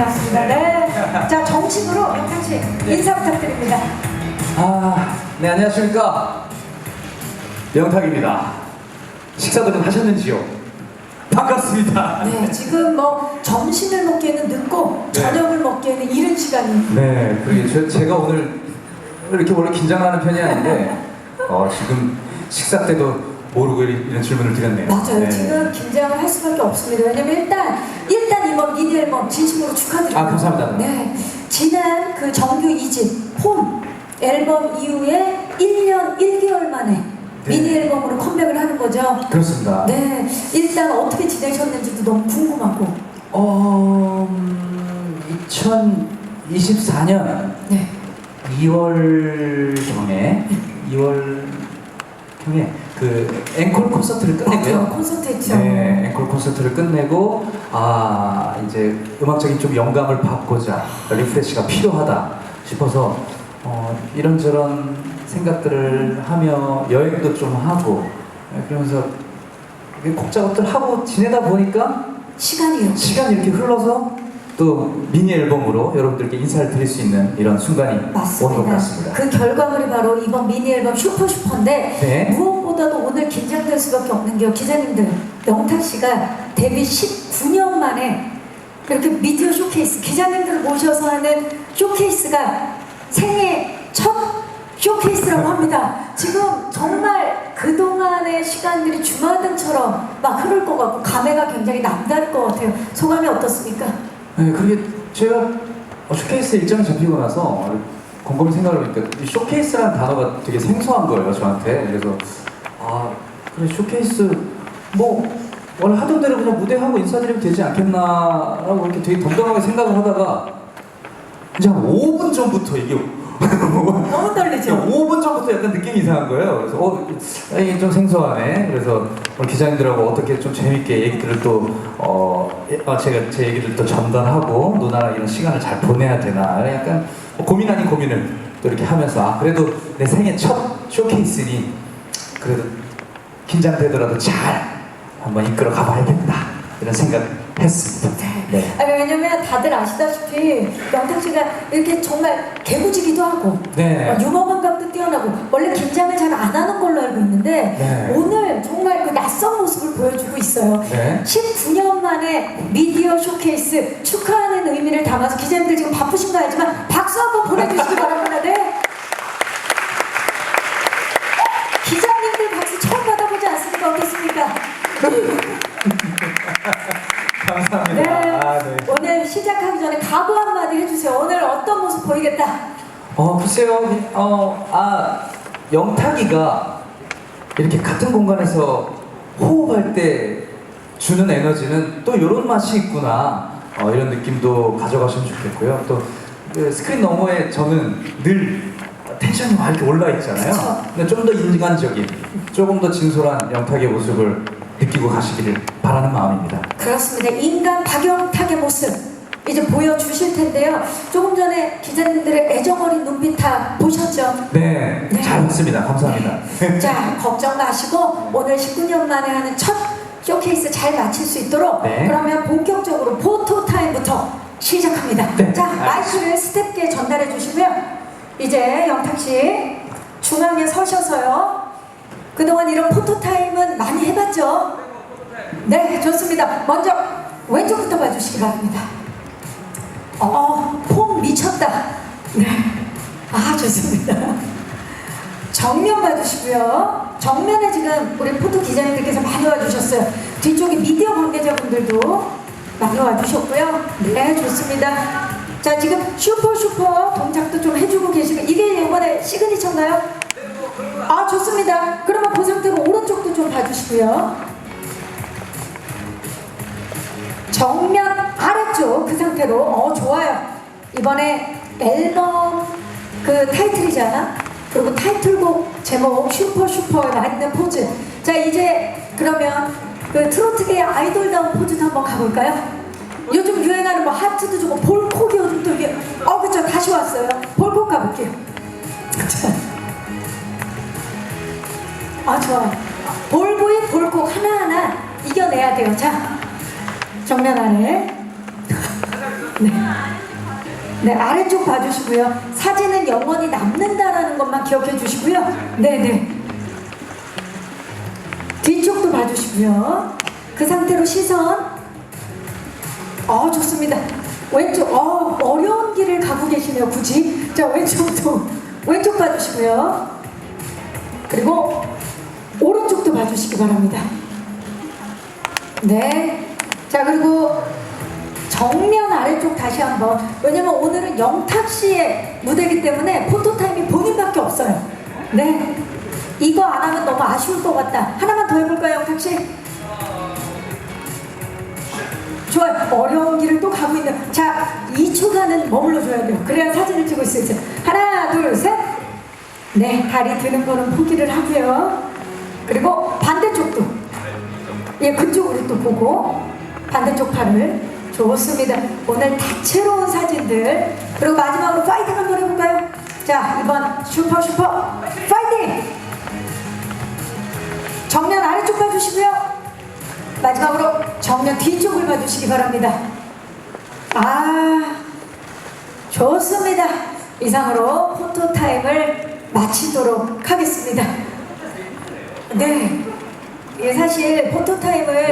반갑습니다. 네. 자, 정식으로 영탁 씨 인사 부탁드립니다. 아, 네 안녕하십니까 영탁입니다. 식사들은 하셨는지요? 반갑습니다. 네, 지금 뭐 점심을 먹기에는 늦고 네. 저녁을 먹기에는 이른 시간이. 네, 그러게 제, 제가 오늘 이렇게 원래 긴장하는 편이 아닌데 어, 지금 식사 때도 모르고 이런, 질문을 드렸네요. 맞아요. 네. 지금 긴장을 할 수밖에 없습니다. 왜냐면 일단 일단 이번 미니 앨범 진심으로 축하드립니다. 아, 감사합니다. 네, 지난 그 정규 2집 홈 앨범 이후에 1년 1개월 만에 네. 미니 앨범으로 컴백을 하는 거죠. 그렇습니다. 네, 일단 어떻게 지내셨는지도 너무 궁금하고. 어, 음, 2024년 네. 2월 경에 2월 경에 그 앵콜 콘서트를 끝내고요. 맞아요. 콘서트 했죠. 네, 앵콜 콘서트를 끝내고 아 이제 음악적인 좀 영감을 받고자 리프레시가 필요하다 싶어서 어, 이런저런 생각들을 하며 여행도 좀 하고 네, 그러면서 곡 작업들 하고 지내다 보니까 시간이요. 시간이 이렇게 흘러서 또 미니 앨범으로 여러분들께 인사를 드릴 수 있는 이런 순간이 온것 맞습니다. 같습니다. 그 결과물이 바로 이번 미니 앨범 슈퍼 슈퍼인데 네. 무엇보다도 오늘 긴장될 수밖에 없는 게요. 기자님들, 영탁 씨가 데뷔 19년 만에 이렇게 미디어 쇼케이스 기자님들을 모셔서 하는 쇼케이스가 생애 첫 쇼케이스라고 합니다. 지금 정말 그동안의 시간들이 주마등처럼 막 흐를 것 같고 감회가 굉장히 남다를 것 같아요. 소감이 어떻습니까? 네, 그게 제가 어, 쇼케이스 일정이 잡히고 나서 곰곰이 생각을 이 쇼케이스라는 단어가 되게 생소한 거예요 저한테. 그래서 아 그래 쇼케이스 뭐 원래 하던 대로 그냥 무대하고 인사드리면 되지 않겠나라고 이렇게 되게 덤덤하게 생각을 하다가 이제 한 5분 전부터 이게 너무 떨리죠? 5분 전부터 약간 느낌이 이상한 거예요. 그래서 어 이게 좀 생소하네. 그래서 오늘 기자님들하고 어떻게 좀 재밌게 얘기들을 또 어, 예, 어, 제가 제 얘기들 또 전달하고 누나랑 이런 시간을 잘 보내야 되나 약간 뭐 고민 아닌 고민을 또 이렇게 하면서 아 그래도 내 생애 첫 쇼케이스니 그래도 긴장되더라도 잘 한번 이끌어 가봐야겠다 이런 생각 했습니다. 네. 아니 왜냐면 다들 아시다시피 영탁 씨가 이렇게 정말 개구지기도 하고 네. 어, 유머 감각도 뛰어나고 원래 긴장을 잘 안 하는 걸로 알고 있는데 네. 오늘 정말 그 낯선 모습을 보여주고 있어요. 네. 19년 만에 미디어 쇼케이스 축하하는 의미를 담아서 기자님들 지금 바쁘신 거 알지만 박수 한번 보내주시기 바랍니다. 네. 기자님들 박수 처음 받아보지 않습니까? 어떻습니까? 감사합니다. 네. 아, 네. 오늘 시작하기 전에 각오 한마디 해주세요. 오늘 어떤 모습 보이겠다. 어 글쎄요 어아 영탁이가 이렇게 같은 공간에서 호흡할 때 주는 에너지는 또 이런 맛이 있구나 어, 이런 느낌도 가져가시면 좋겠고요 또그 스크린 너머에 저는 늘 텐션이 막 이렇게 올라 있잖아요. 근데 좀 더 인간적인 조금 더 진솔한 영탁의 모습을 느끼고 가시기를 바라는 마음입니다 그렇습니다. 인간 박영탁의 모습 이제 보여주실 텐데요. 조금 전에 기자님들의 애정어린 눈빛 다 보셨죠? 네, 네. 잘 봤습니다 감사합니다 자, 걱정 마시고 오늘 19년 만에 하는 첫 쇼케이스 잘 마칠 수 있도록 네. 그러면 본격적으로 포토 타임부터 시작합니다. 네, 자. 마이크를 스텝께 전달해 주시고요. 이제 영탁 씨 중앙에 서셔서요. 그동안 이런 포토 타임은 많이 해봤죠? 네, 좋습니다. 먼저 왼쪽부터 봐주시기 바랍니다. 어, 폼 미쳤다. 네. 아, 좋습니다. 정면 봐주시고요. 정면에 지금 우리 포토 기자님들께서 많이 와주셨어요. 뒤쪽에 미디어 관계자분들도 많이 와주셨고요. 네, 좋습니다. 자, 지금 슈퍼 슈퍼 동작도 좀 해주고 계시고 이게 이번에 시그니처인가요? 아, 좋습니다. 그러면 그 상태로 오른쪽도 좀 봐주시고요. 정면 아래쪽 그 상태로 어 좋아요. 이번에 앨범 그 타이틀이잖아. 그리고 타이틀곡 제목 슈퍼 슈퍼에 맞는 포즈. 자 이제 그러면 그 트로트계의 아이돌다운 포즈도 한번 가볼까요? 요즘 유행하는 뭐 하트도 주고 볼콕이 요즘 또 이게 어 그쵸 다시 왔어요. 볼콕 가볼게요. 아 좋아요. 볼보이 볼콕 하나하나 이겨내야 돼요. 자 정면 아래 네. 네, 아래쪽 봐주시고요. 사진은 영원히 남는다라는 것만 기억해 주시고요. 네, 네. 뒤쪽도 봐주시고요. 그 상태로 시선. 어, 좋습니다. 왼쪽, 어, 어려운 길을 가고 계시네요, 굳이. 자, 왼쪽도, 왼쪽 봐주시고요. 그리고 오른쪽도 봐주시기 바랍니다. 네. 자, 그리고 정면 아래쪽 다시 한번. 왜냐면 오늘은 영탁 씨의 무대이기 때문에 포토타임이 본인밖에 없어요. 네. 이거 안 하면 너무 아쉬울 것 같다. 하나만 더 해볼까요, 영탁 씨? 좋아요. 어려운 길을 또 가고 있는. 자, 2초간은 머물러줘야 돼요. 그래야 사진을 찍을 수 있어요. 하나, 둘, 셋. 네, 다리 드는 거는 포기를 하고요. 그리고 반대쪽도. 예, 그쪽으로 또 보고 반대쪽 팔을 좋습니다. 오늘 다채로운 사진들 그리고 마지막으로 파이팅 한번 해볼까요? 자, 이번 슈퍼 슈퍼 파이팅! 정면 아래쪽 봐주시고요. 마지막으로 정면 뒤쪽을 봐주시기 바랍니다. 아, 좋습니다. 이상으로 포토 타임을 마치도록 하겠습니다. 네. 예, 사실 포토 타임을